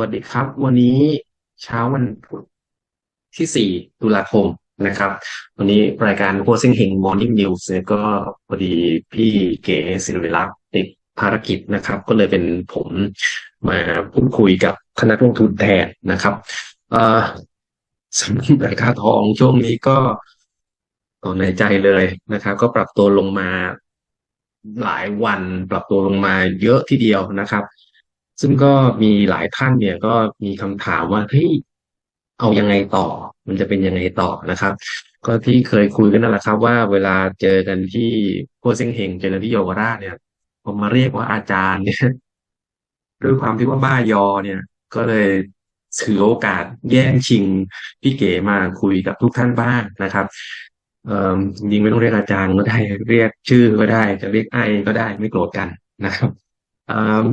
วัสดีครับ วันนี้เช้าวันพุธที่สี่ตุลาคมนะครับ วันนี้รายการโคซิงเฮงมอร์นิ่งนิวส์เนี่ยก็พอดีพี่เก๋ศิริลักษณ์ติดภารกิจนะครับ ก็เลยเป็นผมมาพูดคุยกับคณะลงทุนแทนนะครับสำหรับราคาทองช่วงนี้ก็ต่อในใจเลยนะครับ ก็ปรับตัวลงมาหลายวันปรับตัวลงมาเยอะทีเดียวนะครับ ซึ่งก็มีหลายท่านเนี่ยก็มีคำถามว่าเฮ้ยเอายังไงต่อ มันจะเป็นยังไงต่อนะครับ ก็ที่เคยคุยกันนั่นแหละครับ ว่าเวลาเจอกันที่โคเซ็งเฮงเจอกันที่เยาวราชเนี่ยผมมาเรียกว่าอาจารย์เนี่ยด้วยความที่ว่าบ้ายอเนี่ย ก็เลยถือโอกาสแย่งชิงพี่เก๋มาคุยกับทุกท่านบ้างนะครับเอ่อจริงไม่ต้องเรียกอาจารย์ก็ได้ เรียกชื่อก็ได้ จะเรียกไอก็ได้ไม่โกรธกันนะครับเอ่อ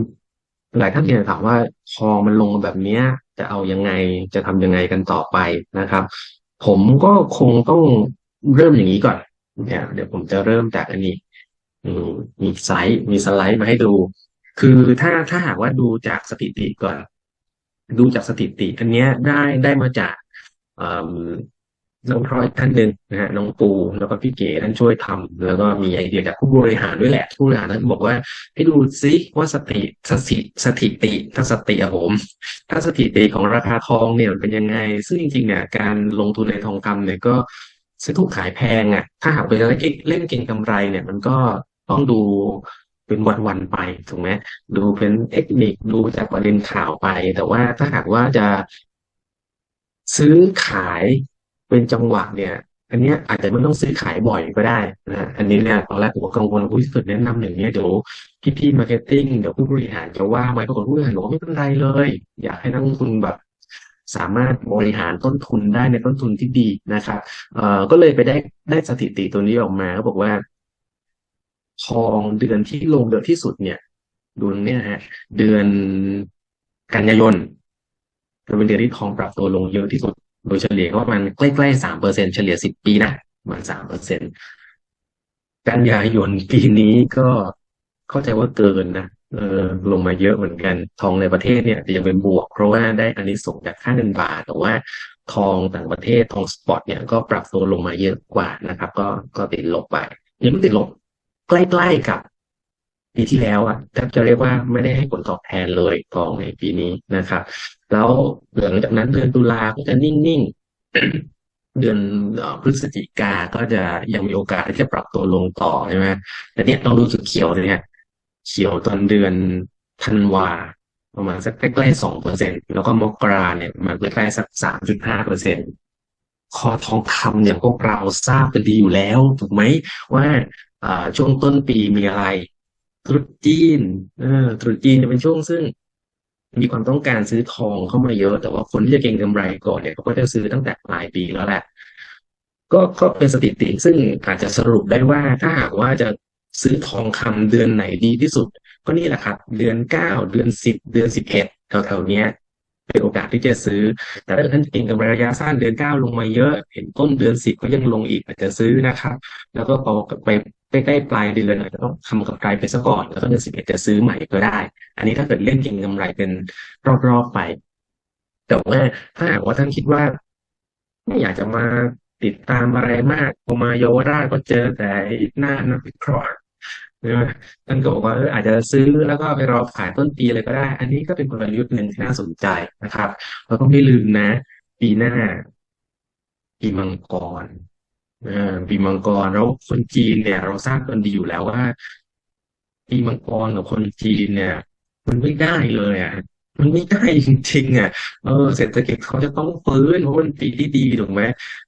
หลายท่านเนี่ยถามว่าพอมันลงมาแบบเนี้ย จะเอายังไงจะทำยังไงกันต่อไปนะครับ ผมก็คงต้องเริ่มอย่างนี้ก่อนเนี่ยเดี๋ยวผมจะเริ่มจากอันนี้มีไซส์มีสไลด์มาให้ดู คือถ้าถ้าหากว่าดูจากสถิติก่อน ดูจากสถิติ อันเนี้ยได้ได้มาจากอ น้องพลอยท่านหนึ่งนะฮะน้องปูแล้วก็พี่เก๋ท่านช่วยทำแล้วก็มีไอเดียจากผู้บริหารด้วยแหละผู้บริหารท่านบอกว่าให้ดูซิว่าสถิสถิสถิติถ้าสถิอะผมถ้าสถิติของราคาทองเนี่ยเป็นยังไง ซึ่งจริงๆเนี่ยการลงทุนในทองคำเนี่ยก็ซื้อถูกขายแพงอะ ถ้าหากไปเล่นเล่นเก็งกำไรเนี่ย มันก็ต้องดูเป็นวันๆไปถูกไหมดูเป็นเทคนิคดูจากประเด็นข่าวไป แต่ว่าถ้าหากว่าจะซื้อขาย เป็นจังหวะเนี่ยอันเนี้ยอาจจะไม่ต้องซื้อขายบ่อยก็ได้นะอันนี้เนี่ยตอนแรกผมกังวลว่าที่สุดแนะนำอย่างเนี้ยเดี๋ยวพี่ๆมาร์เก็ตติ้งเดี๋ยวผู้บริหารจะว่าไหมปรากฏผู้บริหารบอกว่าไม่เป็นไรเลย อยากให้นักลงทุนแบบ สามารถบริหารต้นทุนได้ในต้นทุนที่ดีนะครับเอ่อก็เลยไปได้ได้สถิติตัวนี้ออกมาเขาบอกว่า ทองเดือนที่ลงเยอะที่สุดเนี่ยดูเนี่ยฮะ เดือนกันยายนจะเป็นเดือนที่ทองปรับตัวลงเยอะที่สุด โดยเฉลี่ยก็ประมาณใกล้ๆสามเปอร์เซ็นเฉลี่ยสิบปีนะประมาณสามเปอร์เซ็นกันยายนปีนี้ก็เข้าใจว่าเกินนะเออลงมาเยอะเหมือนกัน ทองในประเทศเนี่ยจะยังเป็นบวก เพราะว่าได้อานิสงส์จากค่าเงินบาทแต่ว่าทองต่างประเทศทองสปอตเนี่ยก็ปรับตัวลงมาเยอะกว่านะครับ ก็ก็ติดลบไปยังไม่ติดลบใกล้ๆกับ ปีที่แล้วอะแทบจะเรียกว่าไม่ได้ให้ผลตอบแทนเลยทองในปีนี้นะครับ แล้วหลังจากนั้นเดือนตุลาก็จะนิ่งๆ เดือนพฤศจิกาก็จะยังมีโอกาสที่จะปรับตัวลงต่อใช่ไหมแต่เนี้ยเราดูจุดเขียวเนี่ยเขียวตอนเดือนธันวาประมาณสักใกล้ๆสองเปอร์เซ็นแล้วก็มกราเนี่ยมาใกล้ๆสักสามจุดห้าเปอร์เซ็นคอทองคำอย่างพวกเราทราบกันดีอยู่แล้วถูกไหมว่าช่วงต้นปีมีอะไร ตรุษจีนเออตรุษจีนจะเป็นช่วงซึ่ง มีความต้องการซื้อทองเข้ามาเยอะ แต่ว่าคนที่จะเก็งกำไรก่อนเนี่ยเขาก็จะซื้อตั้งแต่ปลายปีแล้วแหละ ก็ก็เป็นสถิติซึ่งอาจจะสรุปได้ว่าถ้าหากว่าจะซื้อทองคำเดือนไหนดีที่สุด ก็นี่แหละครับ เดือนเก้าเดือนสิบเดือนสิบเอ็ดแถวๆนี้ยเป็นโอกาสที่จะซื้อ แต่ถ้าท่านเก่งกับระยะสั้นเดือนเก้าลงมาเยอะ เห็นต้นเดือนสิบก็ยังลงอีกอาจจะซื้อนะครับ แล้วก็พอไป ใกล้ๆปลายเดือนอาจจะต้องทำกับไรไปซะก่อนแล้วก็เดือนสิบเอ็ดจะซื้อใหม่ก็ได้ อันนี้ถ้าเกิดเล่นเก่งกำไรเป็นรอบๆไป แต่ว่าถ้าหากว่าท่านคิดว่า ไม่อยากจะมาติดตามอะไรมากพอมาเยาวราชก็เจอแต่หน้านักวิเคราะห์ท่านก็บอกว่าอออาจจะซื้อแล้วก็ไปรอขายต้นปีเลยก็ได้ อันนี้ก็เป็นกลยุทธ์หนึ่งที่น่าสนใจนะครับเราต้องไม่ลืมนะ ปีหน้าปีมังกร ปีมังกรแล้วคนจีนเนี่ย เราทราบกันดีอยู่แล้วว่าปีมังกรกับคนจีนเนี่ย มันไม่ได้เลยอะมันไม่ได้จริงๆอะเออเศรษฐกิจเขาจะต้องฟื้นเพราะมันปีที่ดีถูกไหม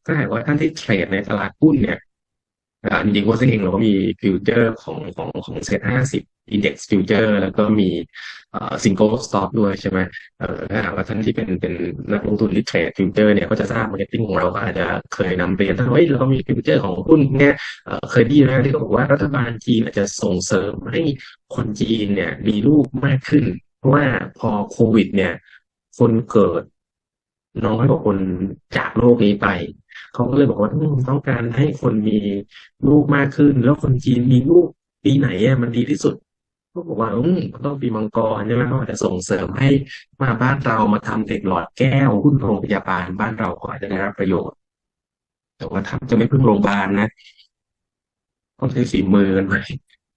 ถ้าหากว่าท่านที่เทรดในตลาดหุ้นเนี่ยจริงๆว่าเองเราก็มีฟิวเจอร์ของของของเซ็ตห้าสิบ อินเด็กซ์ฟิวเจอร์แล้วก็มีซิงเกิลสต็อกด้วยใช่ไหมถ้าหากว่าท่านที่เป็นเป็นนักลงทุนที่เทรดฟิวเจอร์เนี่ยก็จะทราบมาร์เก็ตติ้งของเราก็อาจจะเคยนำเรียนท่านว่าเรามีฟิวเจอร์ของหุ้นเนี่ยเคยดีนะที่เขาบอกว่ารัฐบาลจีนอาจจะส่งเสริมให้คนจีนเนี่ยมีลูกมากขึ้น เพราะว่าพอโควิด เนี่ย คนเกิดน้อยกว่าคนจากโลกนี้ไปเขาก็เลยบอกว่าต้องการให้คนมีลูกมากขึ้น แล้วคนจีนมีลูกปีไหนอะมันดีที่สุด ก็บอกว่าอืมต้องปีมังกรใช่ไหมเขาอาจจะส่งเสริมให้มาบ้านเรามาทำเด็กหลอดแก้วหุ้นโรงพยาบาลบ้านเราก็อาจจะได้รับประโยชน์ แต่ว่าถ้าจะไม่พึ่งโรงพยาบาลนะต้องใช้ฝีมือกันไป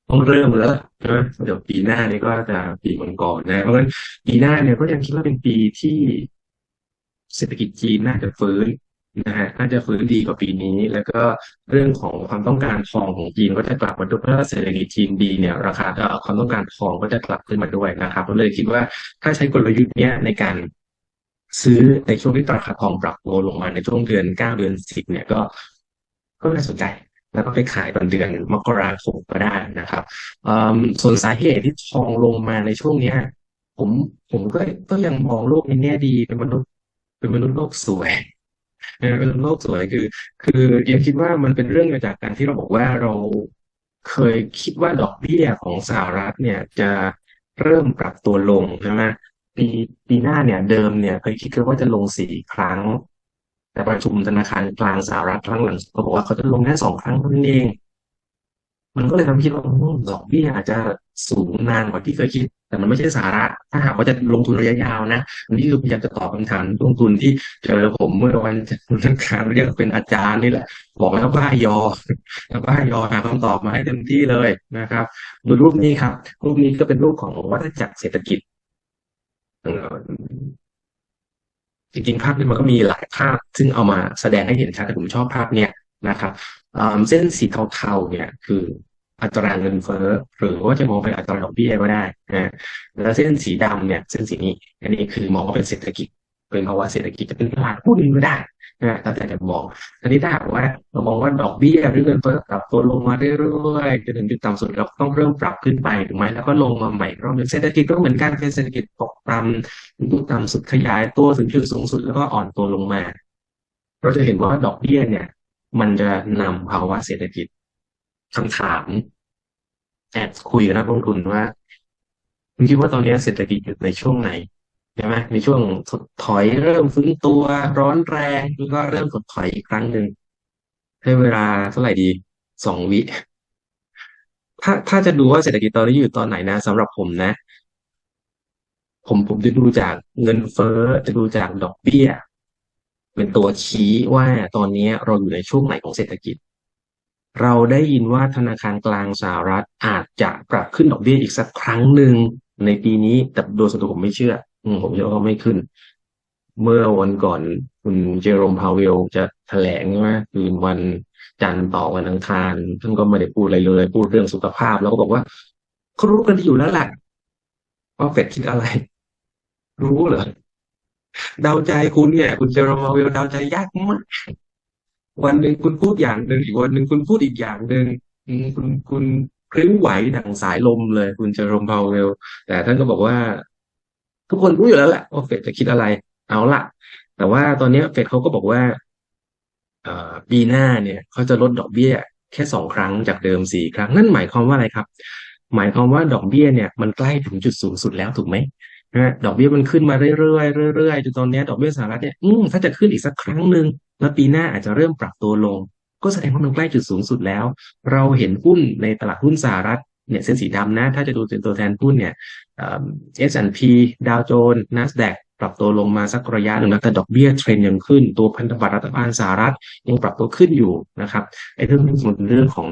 ต้องเริ่มแล้วใช่ไหมเดี๋ยวปีหน้านี้ก็จะปีมังกรนะเพราะฉะนั้นปีหน้าเนี่ยก็ยังคิดว่าเป็นปีที่เศรษฐกิจจีนน่าจะฟื้น นะฮะน่าจะฟื้นดีกว่าปีนี้ แล้วก็เรื่องของความต้องการทองของจีนก็จะกลับมาด้วยเพราะเศรษฐกิจจีนดีเนี่ยราคาความต้องการทองก็จะกลับขึ้นมาด้วยนะครับก็เลยคิดว่าถ้าใช้กลยุทธ์เนี้ยในการซื้อในช่วงที่ราคาทองปรับตัวลงมาในช่วงเดือนเก้าเดือนสิบเนี่ยก็ก็น่าสนใจแล้วก็ไปขายตอนเดือนมกราคมก็ได้นะครับส่วนสาเหตุที่ทองลงมาในช่วงเนี้ยผมผมก็ก็ยังมองโลกในแง่ดีเป็นมนุษย์เป็นมนุษย์โลกสวย โลกสวยคือ คือยังคิดว่ามันเป็นเรื่องมาจากการที่เราบอกว่าเราเคยคิดว่าดอกเบี้ยของสหรัฐเนี่ยจะเริ่มปรับตัวลงใช่ไหมปีปีหน้าเนี่ยเดิมเนี่ยเคยคิดว่าจะลงสี่ครั้ง แต่ประชุมธนาคารกลางสหรัฐครั้งหลังเขาบอกว่าเขาจะลงแค่สองครั้งเท่านั้นเอง มันก็เลยทำให้คิดว่าดอกเบี้ยอาจจะสูงนานกว่าที่เคยคิด แต่มันไม่ใช่สาระ ถ้าหากว่าจะลงทุนระยะยาวนะอันนี้คือพยายามจะตอบคำถามลงทุนที่เจอผมเมื่อวันจันทร์การเรียกเป็นอาจารย์นี่แหละ บอกแล้วบ้ายอแล้วบ้ายอหาคำตอบมาให้เต็มที่เลยนะครับดูรูปนี้ครับ รูปนี้ก็เป็นรูปของวัฏจักรเศรษฐกิจจริงๆภาพนี้มันก็มีหลายภาพ ซึ่งเอามาแสดงให้เห็นชัดแต่ผมชอบภาพเนี้ยนะครับ เส้นสีเทาๆเนี่ยคืออัตราเงินเฟ้อหรือว่าจะมองเป็นอัตราดอกเบี้ยก็ได้นะแล้วเส้นสีดำเนี่ยเส้นสีนี้ อันนี้คือมองว่าเป็นเศรษฐกิจเป็นภาวะเศรษฐกิจจะเป็นตลาดหุ้นก็ได้นะแล้วแต่จะมองอันนี้ถ้าหากว่าเรามองว่าดอกเบี้ยหรือเงินเฟ้อปรับตัวลงมาเรื่อยๆจนถึงจุดต่ำสุดเราต้องเริ่มปรับขึ้นไปถูกไหมแล้วก็ลงมาใหม่รอบนึงเศรษฐกิจก็เหมือนกันเป็นเศรษฐกิจตกต่ำจุดต่ำสุดขยายตัวถึงจุดสูงสุดแล้วก็อ่อนตัวลงมา เราจะเห็นว่าดอกเบี้ยเนี่ย มันจะนำภาวะเศรษฐกิจคำถามแอบคุยกับนักลงทุนว่าคุณคิดว่าตอนนี้เศรษฐกิจอยู่ในช่วงไหนใช่ไหมในช่วงถดถอยเริ่มฟื้นตัวร้อนแรงแล้วก็เริ่มถดถอยอีกครั้งหนึ่งให้เวลาเท่าไหร่ดีสองวิถ้าถ้าจะดูว่าเศรษฐกิจตอนนี้อยู่ตอนไหนนะสำหรับผมนะ ผมผมจะดูจากเงินเฟ้อจะดูจากดอกเบี้ย เป็นตัวชี้ว่าตอนนี้เราอยู่ในช่วงไหนของเศรษฐกิจ เราได้ยินว่าธนาคารกลางสหรัฐอาจจะปรับขึ้นดอกเบี้ยอีกสักครั้งหนึ่งในปีนี้แต่โดยส่วนตัวผมไม่เชื่อผมเชื่อว่าไม่ขึ้น เมื่อวันก่อนคุณเจอโรมพาวเวลจะแถลงว่าคืนวันจันทร์ต่อวันอังคารท่านก็ไม่ได้พูดอะไรเลย พูดเรื่องสุขภาพ แล้วก็บอกว่าเขารู้กันอยู่แล้วแหละว่าเฟดคิดอะไร รู้เหรอ เดาใจคุณเนี่ย คุณเจอร์มาเวลเดาใจยากมาก วันหนึ่งคุณพูดอย่างหนึ่งอีกวันหนึ่งคุณพูดอีกอย่างหนึ่งคุณคุณคลิ้วไหวดังสายลมเลย คุณเจอร์มาเวล แต่ท่านก็บอกว่า ทุกคนรู้อยู่แล้วแหละว่าเฟดจะคิดอะไร เอาละแต่ว่าตอนนี้เฟดเขาก็บอกว่าปีหน้าเนี่ยเขาจะลดดอกเบี้ย แค่สองครั้งจากเดิมสี่ครั้ง นั่นหมายความว่าอะไรครับ หมายความว่าดอกเบี้ยเนี่ย มันใกล้ถึงจุดสูงสุดแล้วถูกไหม นะดอกเบี้ยมันขึ้นมาเรื่อยๆเรื่อยๆจนตอนนี้ดอกเบี้ยสหรัฐเนี่ยอืมถ้าจะขึ้นอีกสักครั้งหนึ่งแล้วปีหน้าอาจจะเริ่มปรับตัวลง ก็แสดงว่ามันใกล้จุดสูงสุดแล้ว เราเห็นหุ้นในตลาดหุ้นสหรัฐเนี่ยเส้นสีดำนะ ถ้าจะดูเป็นตัวแทนหุ้นเนี่ยเอสแอนด์พีดาวโจนส์นัสแดกปรับตัวลงมาสักระยะหนึ่งแล้วแต่ดอกเบี้ยเทรนยังขึ้น ตัวพันธบัตรรัฐบาลสหรัฐยังปรับตัวขึ้นอยู่นะครับไอ้เรื่องนี้มันเรื่องของ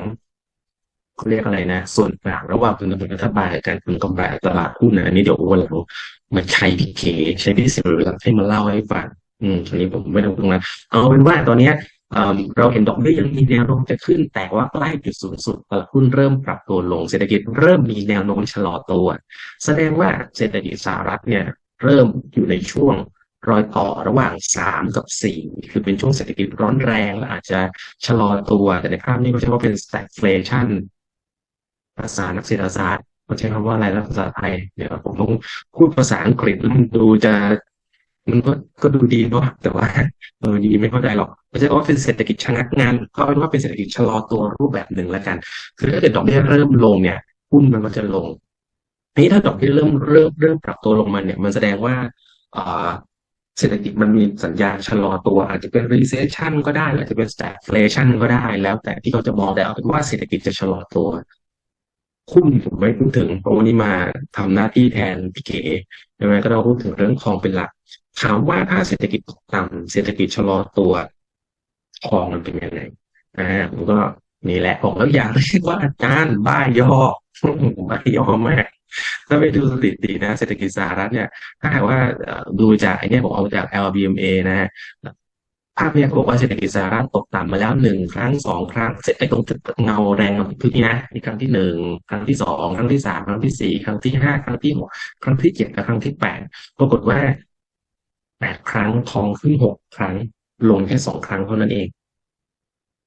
เขาเรียกอะไรนะ ส่วนต่างระหว่างคุณกำไรรัฐบาลกับการคุณกำไรตลาดหุ้นนะอันนี้เดี๋ยววันหลังมาใช้พี่เคใช้พี่เสือให้มาเล่าให้ฟังอืมทีนี้ผมไม่ต้องตรงนั้นเอาเป็นว่าตอนนี้เราเห็นดอกเบี้ยยังมีแนวโน้มจะขึ้น แต่ว่าใกล้จุดสูงสุดตลาดหุ้นเริ่มปรับตัวลง เศรษฐกิจเริ่มมีแนวโน้มชะลอตัว แสดงว่าเศรษฐกิจสหรัฐเนี่ยเริ่มอยู่ในช่วงรอยต่อระหว่างสามกับสี่คือเป็นช่วงเศรษฐกิจร้อนแรงและอาจจะชะลอตัว แต่ในภาพนี้ก็ใช้ว่าเป็น stagflation ภาษานักเศรษฐศาสตร์เขาใช้คำว่าอะไรแล้วภาษาไทยเดี๋ยวผมต้องพูดภาษาอังกฤษมันดูจะ มันก็ก็ดูดีเนาะแต่ว่าเออดีไม่เข้าใจหรอกไม่ใช่ว่าเป็นเศรษฐกิจชะงักงานก็เป็นว่าเป็นเศรษฐกิจชะลอตัวรูปแบบหนึ่งแล้วกัน คือถ้าเกิดดอกเบี้ยเริ่มลงเนี่ยหุ้นมันก็จะลงนี้ถ้าดอกเบี้ยเริ่มเริ่มเริ่มปรับตัวลงมาเนี่ย มันแสดงว่าอ่าเศรษฐกิจมันมีสัญญาณชะลอตัว อาจจะเป็น recession ก็ได้อาจจะเป็น stagflation ก็ได้แล้วแต่ที่เขาจะมองแต่เอาเป็นว่าเศรษฐกิจจะชะลอตัว หุ้นผมไม่พูดถึงเพราะวันนี้มาทำหน้าที่แทนพี่เก๋ใช่ไหมก็ต้องพูดถึงเรื่องทองเป็นหลัก ถามว่าถ้าเศรษฐกิจตกต่ำเศรษฐกิจชะลอตัวทองมันเป็นยังไงอ่าผมก็นี่แหละผมแล้วอยากเรียกว่าอาจารย์บ้ายอบ้ายอมากถ้าไปดูสถิตินะเศรษฐกิจสหรัฐเนี่ย ถ้าหากว่าดูจากไอ้นี่ผมเอาจาก LBMA นะฮะ ภาพพยากรณ์บอกว่าเศรษฐกิจสหรัฐตกต่ำมาแล้วหนึ่งครั้งสองครั้งเสร็จไอ้ตรงเงาแดงพื้นที่นะนี่ครั้งที่หนึ่งครั้งที่สองครั้งที่สามครั้งที่สี่ครั้งที่ห้าครั้งที่หกครั้งที่เจ็ดและครั้งที่แปดปรากฏว่าแปดครั้งทองขึ้นหกครั้ง ลงแค่สองครั้งเท่านั้นเอง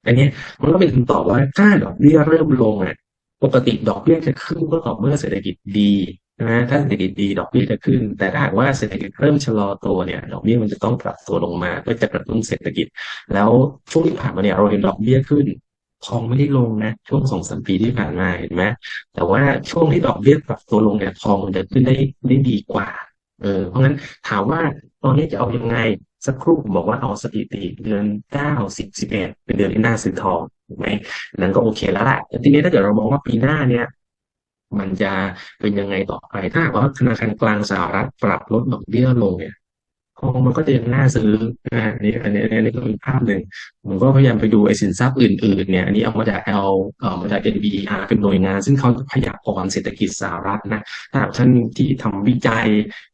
อันนี้มันก็เป็นคำตอบว่าถ้าดอกเบี้ยเริ่มลงอะปกติดอกเบี้ยจะขึ้นก็ต่อเมื่อเศรษฐกิจดี นะถ้าเศรษฐกิจดีดอกเบี้ยจะขึ้น แต่ถ้าหากว่าเศรษฐกิจเริ่มชะลอตัวเนี่ยดอกเบี้ยมันจะต้องปรับตัวลงมาเพื่อจะกระตุ้นเศรษฐกิจ แล้วช่วงที่ผ่านมาเนี่ยเราเห็นดอกเบี้ยขึ้นทองไม่ได้ลงนะช่วงสองสามปีที่ผ่านมาเห็นไหมแต่ว่าช่วงที่ดอกเบี้ยปรับตัวลงเนี่ยทองมันจะขึ้นได้ได้ดีกว่าเออเพราะงั้นถามว่าตอนนี้จะเอายังไงสักครู่ผมบอกว่าเอาสถิติเดือนเก้าสิบสิบเอ็ดเป็นเดือนที่น่าซื้อทองถูกไหมนั้นก็โอเคแล้วแหละทีนี้ถ้าเกิดเรามองว่าปีหน้าเนี่ย มันจะเป็นยังไงต่อไป ถ้าว่าธนาคารกลางสหรัฐปรับลดดอกเบี้ยลงเนี่ยทองมันก็จะยังน่าซื้ออันนี้อันนี้อันนี้ก็เป็นภาพหนึ่งผมก็พยายามไปดูไอ้สินทรัพย์อื่นๆเนี่ยอันนี้เอามาจากเอาเอามาจาก NBER เป็นหน่วยงาน ซึ่งเขาพยากรณ์เศรษฐกิจสหรัฐนะถ้าท่านที่ทำวิจัย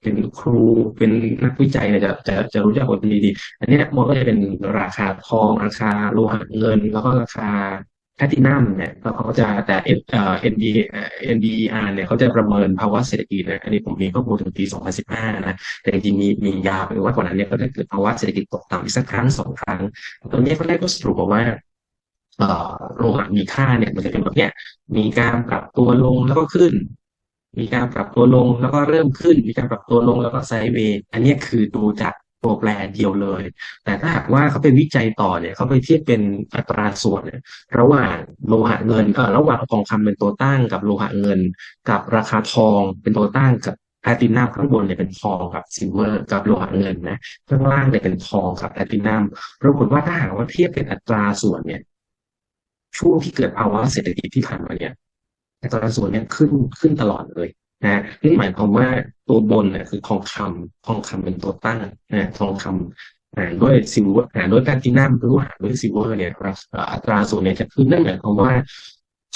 เป็นครูเป็นนักวิจัยเนี่ยจะจะจะรู้จักคนดีดีอันนี้มันก็จะเป็นราคาทองราคาโลหะเงิน แล้วก็ราคา แพทินัมเนี่ยเขาจะแต่เอ็นบีเอ็นบีอาร์เนี่ยเขาจะประเมินภาวะเศรษฐกิจนะอันนี้ผมมีข้อมูลถึงปี 2015 นะ แต่จริงมีมียาวไปว่ากว่านั้นเนี่ยก็ได้เกิดภาวะเศรษฐกิจตกต่ำอีกสักครั้งสองครั้งตอนนี้เขาได้ก็สรุปว่าโลหะมีค่าเนี่ยมันจะเป็นแบบเนี้ยมีการปรับตัวลงแล้วก็ขึ้น มีการปรับตัวลงแล้วก็เริ่มขึ้น มีการปรับตัวลงแล้วก็ไซด์เวย์อันนี้คือดูจาก ตัวแปรเดียวเลย แต่ถ้าหากว่าเขาไปวิจัยต่อเนี่ยเขาไปเทียบเป็นอัตราส่วนเนี่ยระหว่างโลหะเงินเออระหว่างทองคำเป็นตัวตั้งกับโลหะเงิน กับราคาทองเป็นตัวตั้งกับแพลตินัมข้างบนเนี่ยเป็นทองกับซิลเวอร์กับโลหะเงินนะข้างล่างเนี่ยเป็นทองกับแพลตินัมปรากฏว่าถ้าหากว่าเทียบเป็นอัตราส่วนเนี่ยช่วงที่เกิดภาวะเศรษฐกิจที่ผ่านมาเนี่ยอัตราส่วนเนี่ยขึ้นขึ้นตลอดเลย นะนี่หมายความว่าตัวบนเนี่ยคือทองคำทองคำเป็นตัวตั้งนะทองคำหารด้วยซิลเวอร์หารด้วยแพลตินัมหรือว่าหารด้วยซิลเวอร์เนี่ยอัตราส่วนเนี่ยจะขึ้นนั่นหมายความว่า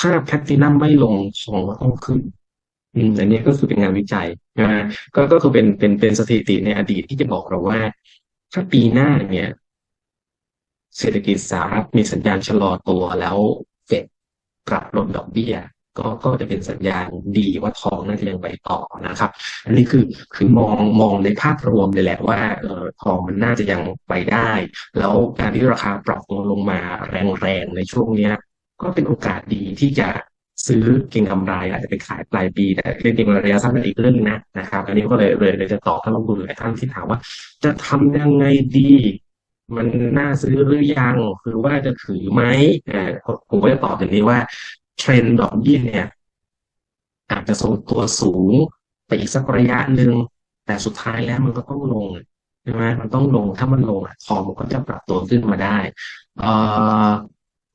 ถ้าแพลตินัมไม่ลงทองก็ต้องขึ้นอืมอันนี้ก็คือเป็นงานวิจัยนะก็ก็คือเป็นเป็นเป็นสถิติในอดีตที่จะบอกเราว่า ถ้าปีหน้าเนี่ย เศรษฐกิจสหรัฐมีสัญญาณชะลอตัวแล้วเฟดปรับลดดอกเบี้ย ก็ก็จะเป็นสัญญาณดีว่าทองน่าจะยังไปต่อนะครับ อันนี้คือคือมองมองในภาพรวมเลยแหละว่าเออทองมันน่าจะยังไปได้ แล้วการที่ราคาปรับตัวลงมาแรงๆในช่วงเนี้ยก็เป็นโอกาสดีที่จะซื้อเก็งกำไรอาจจะไปขายปลายปี แต่เรื่องเก็งระยะสั้นเป็นอีกเรื่องนะนะครับ อันนี้ก็เลยเลยจะตอบท่านลงทุนหลายท่านที่ถามว่า จะทำยังไงดี มันน่าซื้อหรือยังหรือว่าจะถือไหมผมก็จะตอบอย่างนี้ว่า เทรนด์ดอกเบี้ยเนี่ยอาจจะทรงตัวสูงไปอีกสักระยะหนึ่งแต่สุดท้ายแล้วมันก็ต้องลงใช่ไหมมันต้องลงถ้ามันลงทองมันก็จะปรับตัวขึ้นมาได้เอ่อ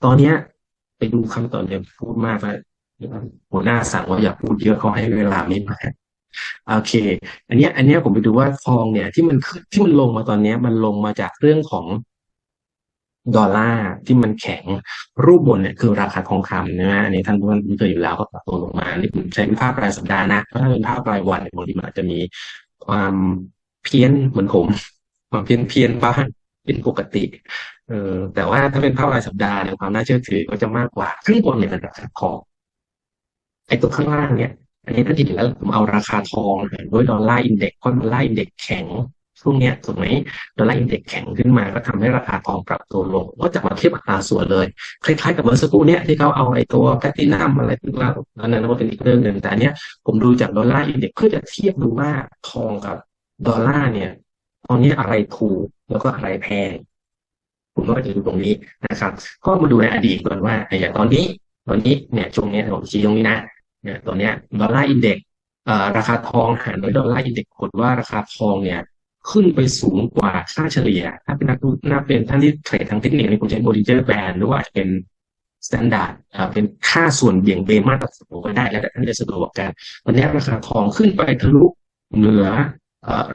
ตอนเนี้ย ไปดูคำตอบเดี๋ยวพูดมากแล้วหัวหน้าสั่งว่าอย่าพูดเยอะเขาให้เวลาไม่มาโอเค อันนี้อันนี้ผมไปดูว่าทองเนี่ยที่มันที่มันลงมาตอนนี้มันลงมาจากเรื่องของ ดอลลาร์ที่มันแข็งรูปบนเนี่ยคือราคาทองคำนะฮะอันนี้ท่านผู้ชมเคยอยู่แล้วก็ปรับตัวลงมานี่ผมใช้เป็นภาพรายสัปดาห์นะถ้าเป็นภาพรายวันบางทีมันอาจจะมีความเพี้ยนเหมือนผมความเพี้ยนเพี้ยนบ้างเป็นปกติเออแต่ว่าถ้าเป็นภาพรายสัปดาห์เนี่ยความน่าเชื่อถือก็จะมากกว่าข้างบนเนี่ยเป็นราคาทองไอ้ตัวข้างล่างเนี่ยอันนี้ถ้าจริงแล้วผมเอาราคาทองด้วยดอลลาร์อินเด็กซ์เพราะดอลลาร์อินเด็กซ์แข็ง ช่วงนี้ถูกไหมดอลลาร์อินเด็กซ์แข็งขึ้นมาก็ทำให้ราคาทองปรับตัวลงก็จะมาเทียบอัตราส่วนเลย คล้ายๆกับเมื่อสักครู่เนี้ยที่เขาเอาไอ้ตัวแพลตินัมอะไรขึ้นมานนั้นก็เป็นอีกเรื่องหนึ่งแต่เนี้ยผมดูจากดอลลาร์อินเด็กซ์เพื่อจะเทียบดูว่าทองกับดอลลาร์เนี่ย ตอนนี้อะไรถูกแล้วก็อะไรแพงผมก็จะดูตรงนี้นะครับ ก็มาดูในอดีตก่อนว่าอย่างตอนนี้ตอนนี้เนี่ยช่วงนี้ผมชี้ตรงนี้นะเนี่ยตอนเนี้ยดอลลาร์อินเด็กซ์ราคาทองหารด้วยดอลลาร์อินเด็กซ์ผลว่าราคาทองเนี่ย ขึ้นไปสูงกว่าค่าเฉลี่ย ถ้าเป็นนักนับเป็นท่านที่เทรดทางเทคนิคในคุณใช้บริเจอร์แบนหรือว่าเป็นสแตนดาร์ดเป็นค่าส่วนเบี่ยงเบนมาตรฐานก็ได้แล้วแต่ท่านจะสะดวกกันตอนนี้ราคาทองขึ้นไปทะลุเหนือ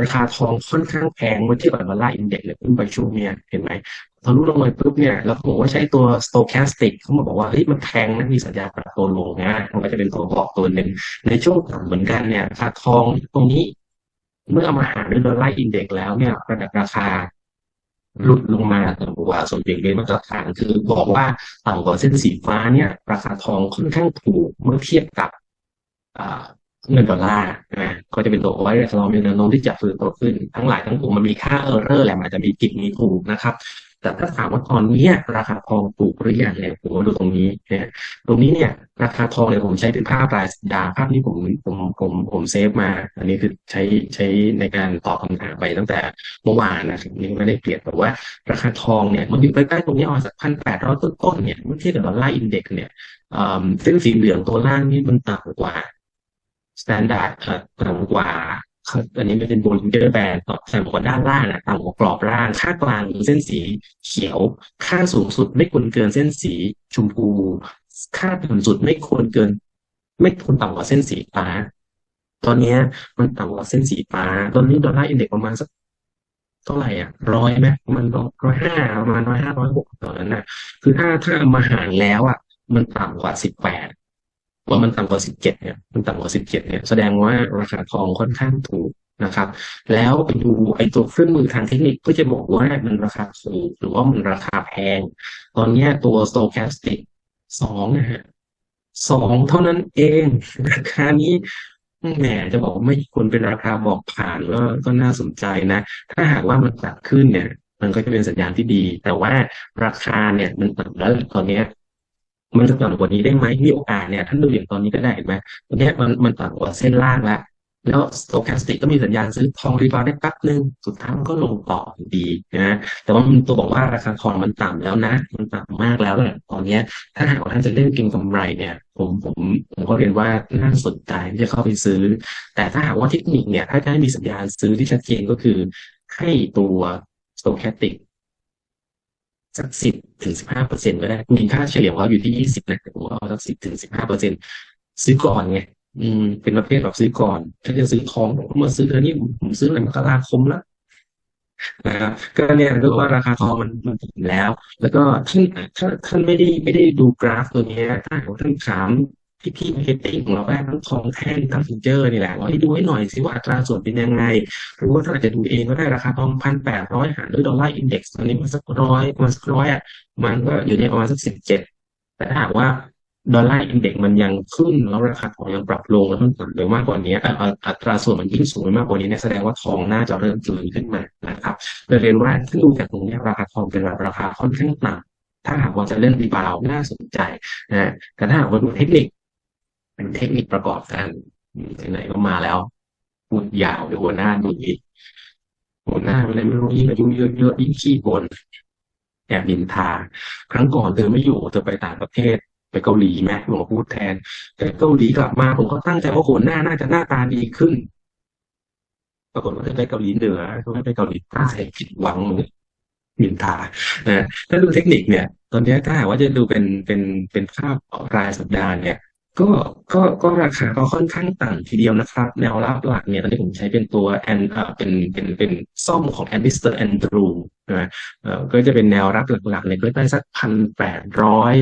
ราคาทองค่อนข้างแพงเมื่อเทียบกับดอลลาร์อินเด็กซ์เลยขึ้นไปช่วงนี้เห็นไหมทะลุลงมาปุ๊บเนี่ยเราบอกว่าใช้ตัว stochastic เขามาบอกว่าเฮ้ยมันแพงนะมีสัญญาณปรับตัวลงนะมันก็จะเป็นตัวบอกตัวหนึ่งในช่วงต่ำเหมือนกันเนี่ยราคาทองตรงนี้ เมื่อเอามาหารด้วยดอลลาร์อินเด็กแล้วเนี่ยระดับราคาหลุดลงมาต่ำกว่าส่วนเบี่ยงเบนมาตรฐานคือบอกว่าต่ำกว่าเส้นสีฟ้าเนี่ย ราคาทองค่อนข้างถูกเมื่อเทียบกับเงินดอลลาร์นะก็จะเป็นตัวไว้เรามีแนวโน้มที่จะฟื้นตัวขึ้น ทั้งหลายทั้งปวงมันมีค่าเออร์เรอร์แหละมันจะมีกิจมีถูกนะครับ แต่ถ้าถามว่าตอนนี้ราคาทองถูกหรือยังเนี่ยผมดูตรงนี้เนี่ยตรงนี้เนี่ยราคาทองเนี่ยผมใช้เป็นภาพรายสัปดาห์ภาพนี้ผมผมผมผมเซฟมา อันนี้คือใช้ใช้ในการตอบคำถามไปตั้งแต่เมื่อวานนะครับนี่ไม่ได้เปลี่ยนแต่ว่าราคาทองเนี่ยมันอยู่ใกล้ๆตรงนี้ออกสักพันแปดร้อยต้นๆเนี่ยเมื่อเทียบกับดอลลาร์อินเด็กซ์เนี่ยเส้นสีเหลืองตัวล่างนี่มันต่ำกว่าสแตนดาร์ดต่ำกว่า อันนี้มันเป็นบนเดอร์แบนต่ำกว่าด้านล่างนะต่ำกว่ากรอบล่างค่ากลางเส้นสีเขียว ค่าสูงสุดไม่ควรเกินเส้นสีชมพู ค่าต่ำสุดไม่ควรเกิน ไม่ควรต่ำกว่าเส้นสีฟ้า ตอนนี้มันต่ำกว่าเส้นสีฟ้า ตอนนี้ดอลลาร์อินเด็กซ์ประมาณสักเท่าไหร่อะร้อยไหมมันร้อยห้าประมาณร้อยห้าร้อยหกตอนนั้นนะคือถ้าถ้ามาหารแล้วอะมันต่ำกว่าสิบแปด ว่ามันต่ำกว่าสิบเจ็ดเนี่ย มันต่ำกว่าสิบเจ็ดเนี่ย แสดงว่าราคาทองค่อนข้างถูกนะครับ แล้วไปดูไอ้ตัวเครื่องมือทางเทคนิคก็จะบอกว่ามันราคาถูกหรือว่ามันราคาแพง ตอนนี้ตัว stochastic สองนะฮะสองเท่านั้นเอง ราคานี้แหมจะบอกว่าไม่ควรเป็นราคาบอกผ่านก็ก็น่าสนใจนะ ถ้าหากว่ามันปรับขึ้นเนี่ย มันก็จะเป็นสัญญาณที่ดี แต่ว่าราคาเนี่ยมันต่ำแล้วตอนนี้ มันจะต่ำกว่านี้ได้ไหมมีโอกาสเนี่ยท่านดูอย่างตอนนี้ก็ได้เห็นไหมตอนนี้มันมันต่ำกว่าเส้นล่างแล้วแล้วสโตแคสติกก็มีสัญญาณซื้อทองรีบาวได้แป๊บนึงสุดท้ายมันก็ลงต่อดีนะแต่ว่ามันตัวบอกว่าราคาทองมันต่ำแล้วนะ มันต่ำมากแล้วเนี่ยตอนนี้ถ้าหากว่าท่านจะเล่นเก็งกำไรเนี่ย ผมผมผมก็เรียนว่าน่าสนใจที่จะเข้าไปซื้อ แต่ถ้าหากว่าเทคนิคเนี่ย ถ้าได้มีสัญญาณซื้อที่ชัดเจนก็คือให้ตัวสโตแคสติก สักสิบถึงสิบห้าเปอร์เซ็นต์ก็ได้มีค่าเฉลี่ยของเขาอยู่ที่ยี่สิบนะผมเอาสักสิบถึงสิบห้าเปอร์เซ็นต์ซื้อก่อนไงอืมเป็นประเภทแบบซื้อก่อน ถ้าจะซื้อทองเมื่อซื้อเดือนนี้ผมซื้อในมกราคมแล้วนะครับก็เนี่ยก็ว่าราคาทองมันมันถึงแล้ว แล้วก็ท่านถ้าท่านไม่ได้ไม่ได้ดูกราฟตัวนี้ถ้าท่านถาม พี่พี่มาร์เก็ตติ้งของเราได้ทั้งทองแท่งทั้งฟิวเจอร์นี่แหละว่าให้ดูให้หน่อยสิว่าอัตราส่วนเป็นยังไง หรือว่าถ้าอาจะดูเองก็ได้ราคาทองพันแปดร้อยหารด้วยดอลลาร์อินเด็กซ์ตอนนี้มันสักร้อยมันสักร้อยอะมันก็อยู่ในประมาณสักสิบเจ็ดแต่ถ้าหากว่าดอลลาร์อินเด็กซ์มันยังขึ้นแล้วราคาทองยังปรับลงแล้วมันต่ำไปมากกว่านี้อัตราส่วนมันยิ่งสูงมากกว่านี้เนี่ยแสดงว่าทองน่าจะเริ่มจืดขึ้นมานะครับเลยเรียนว่าถ้าดูจากตรงนี้ราคาทองเป็นราคาค่อนข้างต่ำถ้าหากว่าจะเล่นรีบาวน่าสนใจนะแต่ถ้าหากว่าดูเทคนิค เป็นเทคนิคประกอบกันไหนก็มาแล้วพูดยาวเดี๋ยวหัวหน้าดูอีหัวหน้าอะไรไม่รู้ยิ่งอายุเยอะๆยิ่งขี้บ่นแอบบินทา ครั้งก่อนเธอไม่อยู่เธอไปต่างประเทศ ไปเกาหลีไหมหลวงพูดแทน แต่เกาหลีกลับมาผมก็ตั้งใจว่าหัวหน้าน่าจะหน้าตาดีขึ้นปรากฏว่าเธอไปเกาหลีเหนือเธอไปเกาหลีใต้ผิดหวังเหมือนบินทานะถ้าดูเทคนิคเนี่ย ตอนนี้ถ้าหากว่าจะดูเป็นเป็นเป็นภาพรายสัปดาห์เนี่ย ก็ก็ก็ราคาก็ค่อนข้างต่ำทีเดียวนะครับ แนวรับหลักเนี่ยตอนนี้ผมใช้เป็นตัวแอนเอ่อเป็นเป็นเป็นซ่อมของแอนดิสเตอร์แอนดรูนะเอ่อก็จะเป็นแนวรับหลักๆเนี่ยก็ได้สักพันแปดร้อย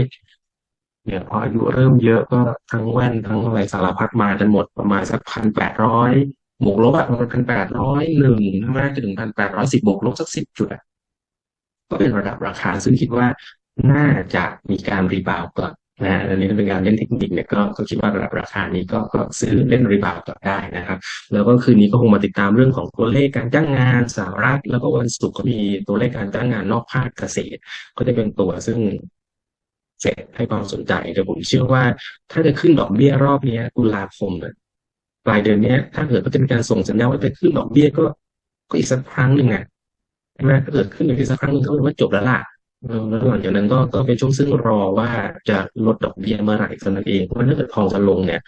เนี่ยพออายุเริ่มเยอะก็ทั้งแว่นทั้งอะไรสารพัดมาจนหมดประมาณสักพันแปดร้อยบวกลบอะประมาณพันแปดร้อยหนึ่งใช่ไหมจะถึงพันแปดร้อยสิบบวกลบสักสิบจุดก็เป็นระดับราคาซึ่งคิดว่าน่าจะมีการรีบาวกลับ นะอันนี้เป็นการเล่นเทคนิคเนี่ยก็ก็คิดว่าระดับราคานี้ก็ก็ซื้อเล่นรีบาวต่อได้นะครับ แล้วก็คืนนี้ก็คงมาติดตามเรื่องของตัวเลขการจ้างงานสหรัฐ แล้วก็วันศุกร์ก็มีตัวเลขการจ้างงานนอกภาคเกษตร ก็จะเป็นตัวซึ่งเฟดให้ความสนใจแต่ผมเชื่อว่า ถ้าจะขึ้นดอกเบี้ยรอบนี้กุลาคมปลายเดือนนี้ถ้าเกิดว่าจะมีการส่งสัญญาณว่าจะขึ้นดอกเบี้ยก็ก็อีกสักครั้งหนึ่งอะใช่ไหมถ้าเกิดขึ้นอีกสักครั้งหนึ่งก็ว่าจบแล้วล่ะ แล้วหลังจากนั้นก็ก็เป็นช่วงซึ่งรอว่าจะลดดอกเบี้ยเมื่อไหร่เท่านั้นเองเพราะถ้าเกิดทองจะลงเนี่ย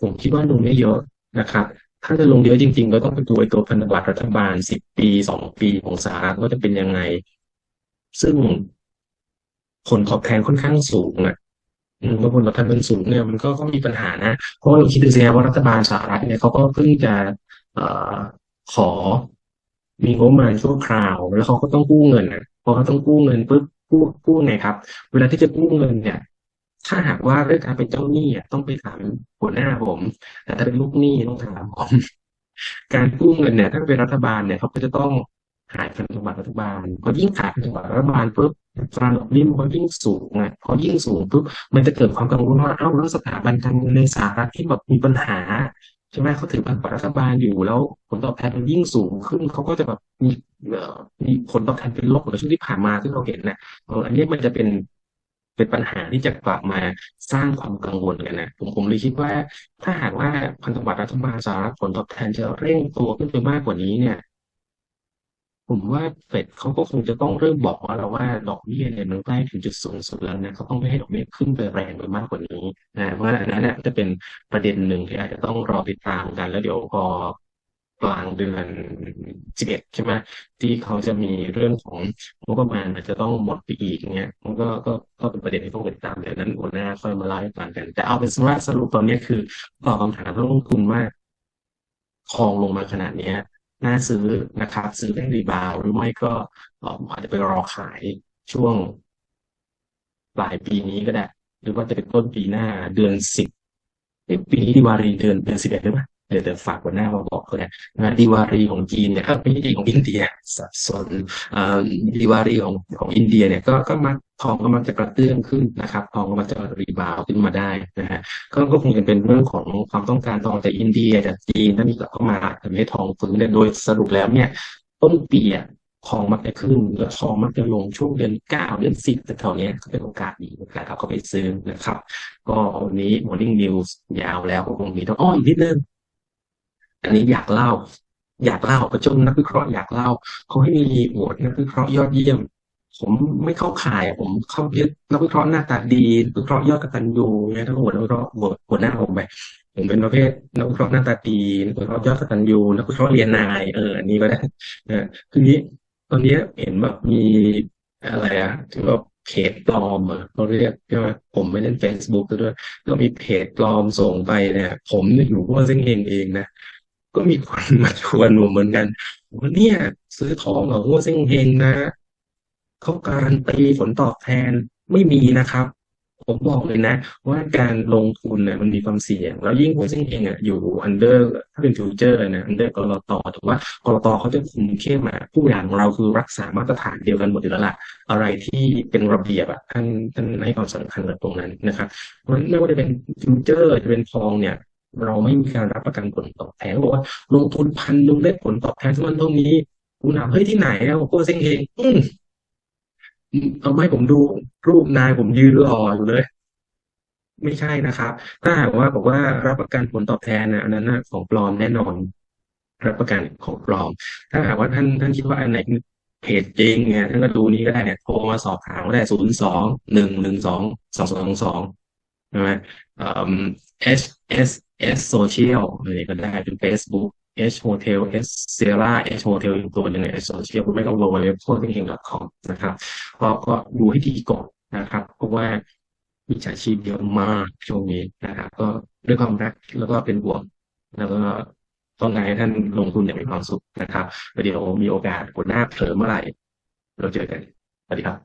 ผมคิดว่าลงไม่เยอะนะครับ ถ้าจะลงเยอะจริง ๆ ก็ต้องไปดูไอ้ตัวพันธบัตรรัฐบาลสิบปีสองปีของสหรัฐว่าจะเป็นยังไง ซึ่งผลตอบแทนค่อนข้างสูงอะเมื่อผลตอบแทนเป็นสูงเนี่ยมันก็ก็มีปัญหานะเพราะเราคิดดูสิว่ารัฐบาลสหรัฐเนี่ยเขาก็เพิ่งจะอขอมีงบประมาณชั่วคราว แล้วเขาก็ต้องกู้เงินนะ อเขาต้องกู้เงินปุ๊บกู้กู้ไงครับ เวลาที่จะกู้เงินเนี่ย ถ้าหากว่าเรื่องการเป็นเจ้าหนี้ต้องไปถามหัวหน้าผม แต่ถ้าเป็นลูกหนี้ต้องถามผมการกู้เงินเนี่ย ถ้าเป็นรัฐบาลเนี่ยเขาก็จะต้องขายพันธบัตรรัฐบาลพอยิ่งขายพันธบัตรรัฐบาลปุ๊บตราดอกเบี้ยมันยิ่งสูงอะพอยิ่งสูงปุ๊บมันจะเกิดความกังวลว่าเอ้าแล้วสถาบันการเงินในสหรัฐที่แบบมีปัญหา ใช่ไหมเขาถือพันธบัตรรัฐบาลอยู่แล้วผลตอบแทนมันยิ่งสูงขึ้นเขาก็จะแบบมีมีผลตอบแทนเป็นลบเหมือนช่วงที่ผ่านมาที่เราเห็นนะเอออันนี้มันจะเป็นเป็นปัญหาที่จะกลับมาสร้างความกังวลกันนะผมผมเลยคิดว่า ถ้าหากว่าพันธบัตรรัฐบาลสหรัฐผลตอบแทนจะเร่งตัวขึ้นไปมากกว่านี้เนี่ย ผมว่าเฟดเขาก็คงจะต้องเริ่มบอกว่าเราว่าดอกเบี้ยเนี่ยมันใกล้ถึงจุดสูงสุดแล้วนะเขาต้องไม่ให้ดอกเบี้ยขึ้นไปแรงไปมากกว่านี้นะเพราะว่าอันนั้นเนี่ยจะเป็นประเด็นหนึ่งที่อาจจะต้องรอติดตามกัน แล้วเดี๋ยวพอกลางเดือนสิบเอ็ดใช่ไหมที่เขาจะมีเรื่องของงบประมาณอาจจะต้องหมดไปอีกเนี่ยมันก็ก็ก็เป็นประเด็นที่ต้องติดตามเดี๋ยวนั้นหัวหน้าค่อยมาเล่าให้ฟังกัน แต่เอาเป็นว่าสรุปตอนนี้คือตอบคำถามนักลงทุนว่าทองลงมาขนาดเนี้ย น่าซื้อนะครับซื้อได้รีบาวหรือไม่ก็อาจจะไปรอขายช่วงปลายปีนี้ก็ได้ หรือว่าจะเป็นต้นปีหน้าเดือนสิบปีนี้ดิวารีเดือนเดือนสิบเอ็ดหรือเปล่าเดี๋ยวเดี๋ยวฝากหัวหน้ามาบอกเลยงานดิวารีของจีนเนี่ยเอ้าไม่ใช่ของอินเดียสับสนดิวารีของของอินเดียเนี่ยก็ก็มัก ทองก็มักจะกระเตื้องขึ้นนะครับ ทองก็มักจะรีบาวขึ้นมาได้นะฮะก็ก็คงจะเป็นเรื่องของความต้องการทองจากอินเดียจากจีนถ้ามีกลับเข้ามาทำให้ทองฟื้นเนี่ยโดยสรุปแล้วเนี่ย ต้นปีอะทองมักจะขึ้นแล้วทองมักจะลงช่วงเดือนเก้าเดือนสิบแต่แถวนี้ก็เป็นโอกาสดีโอกาสเอาเข้าไปซื้อนะครับ ก็วันนี้ Morning News ยาวแล้วก็คงมีต้องอ้ออีกนิดนึงอันนี้อยากเล่า อยากเล่าประชุมนักวิเคราะห์อยากเล่าเขาให้มีโหวตนักวิเคราะห์ยอดเยี่ยม ผมไม่เข้าข่าย ผมเข้าเยอะนักวิเคราะห์หน้าตาดีนักวิเคราะห์ยอดกตัญญูเนี่ยถ้าโหวตนักวิเคราะห์หวตโหวหน้าผมไปผมเป็นประเภทนักวิเคราะห์หน้าตาดีนักวิเคราะห์ยอดกตัญญูนักวิเคราะห์เรียนนายเอออันนี้ก็ได้เออคือนี้ตอนนี้เห็นแบบมีอะไรอะที่ว่าเพจปลอมอะเขาเรียกใช่ไหมผมไม่เล่น Facebook ด้วยก็มีเพจปลอมส่งไปเนี่ย ผมเนี่ยอยู่พวกเส้นเองเองนะก็มีคนมาชวนผมเหมือนกันว่าเนี่ย ซื้อทองเหรอหัวเซ้งเฮงนะ เขาการันตีผลตอบแทนไม่มีนะครับ ผมบอกเลยนะ ว่าการลงทุนเนี่ยมันมีความเสี่ยง แล้วยิ่งหัวเซ้งเฮงอะอยู่อันเดอร์ถ้าเป็นฟิวเจอร์นะอันเดอร์กลตถือว่ากลตเขาจะคุมเข้มมาผู้อย่างของเราคือรักษามาตรฐานเดียวกันหมดอยู่แล้วล่ะอะไรที่เป็นระเบียบอะท่านท่านให้ความสำคัญกับตรงนั้นนะครับเพราะไม่ว่าจะเป็นฟิวเจอร์จะเป็นทองเนี่ยเราไม่มีการรับประกันผลตอบแทนบอกว่าลงทุนพันหนึ่งได้ผลตอบแทนเท่านั้นเท่านี้คุณถามเฮ้ยที่ไหนอะผมโก้เซ็งเอง เอาไม่ผมดูรูปนายผมยืนรออยู่เลย ไม่ใช่นะครับ ถ้าหากว่าบอกว่ารับประกันผลตอบแทนนะอันนั้นนะของปลอมแน่นอน รับประกันของปลอม ถ้าหากว่าท่านท่านคิดว่าอันไหนเพจจริงเนี่ยท่านก็ดูนี้ก็ได้เนี่ยโทรมาสอบถามก็ได้ศูนย์สองหนึ่งหนึ่งสองสองสองสองใช่ไหมเอ่อ H S S Social อะไรก็ได้เป็น Facebook H Hotel S Sierra H Hotel อีกตัวหนึ่งใน H Social ไม่ก็ www พวกเฮง .com นะครับก็ก็ดูให้ดีก่อนนะครับ เพราะว่ามีฉาชีพเยอะมากช่วงนี้นะครับก็ด้วยความรักแล้วก็เป็นบวกแล้วก็ต้องการให้ท่านลงทุนอย่างมีความสุขนะครับเดี๋ยวมีโอกาสผลหน้าเผลอเมื่อไหร่ เราเจอกัน สวัสดีครับ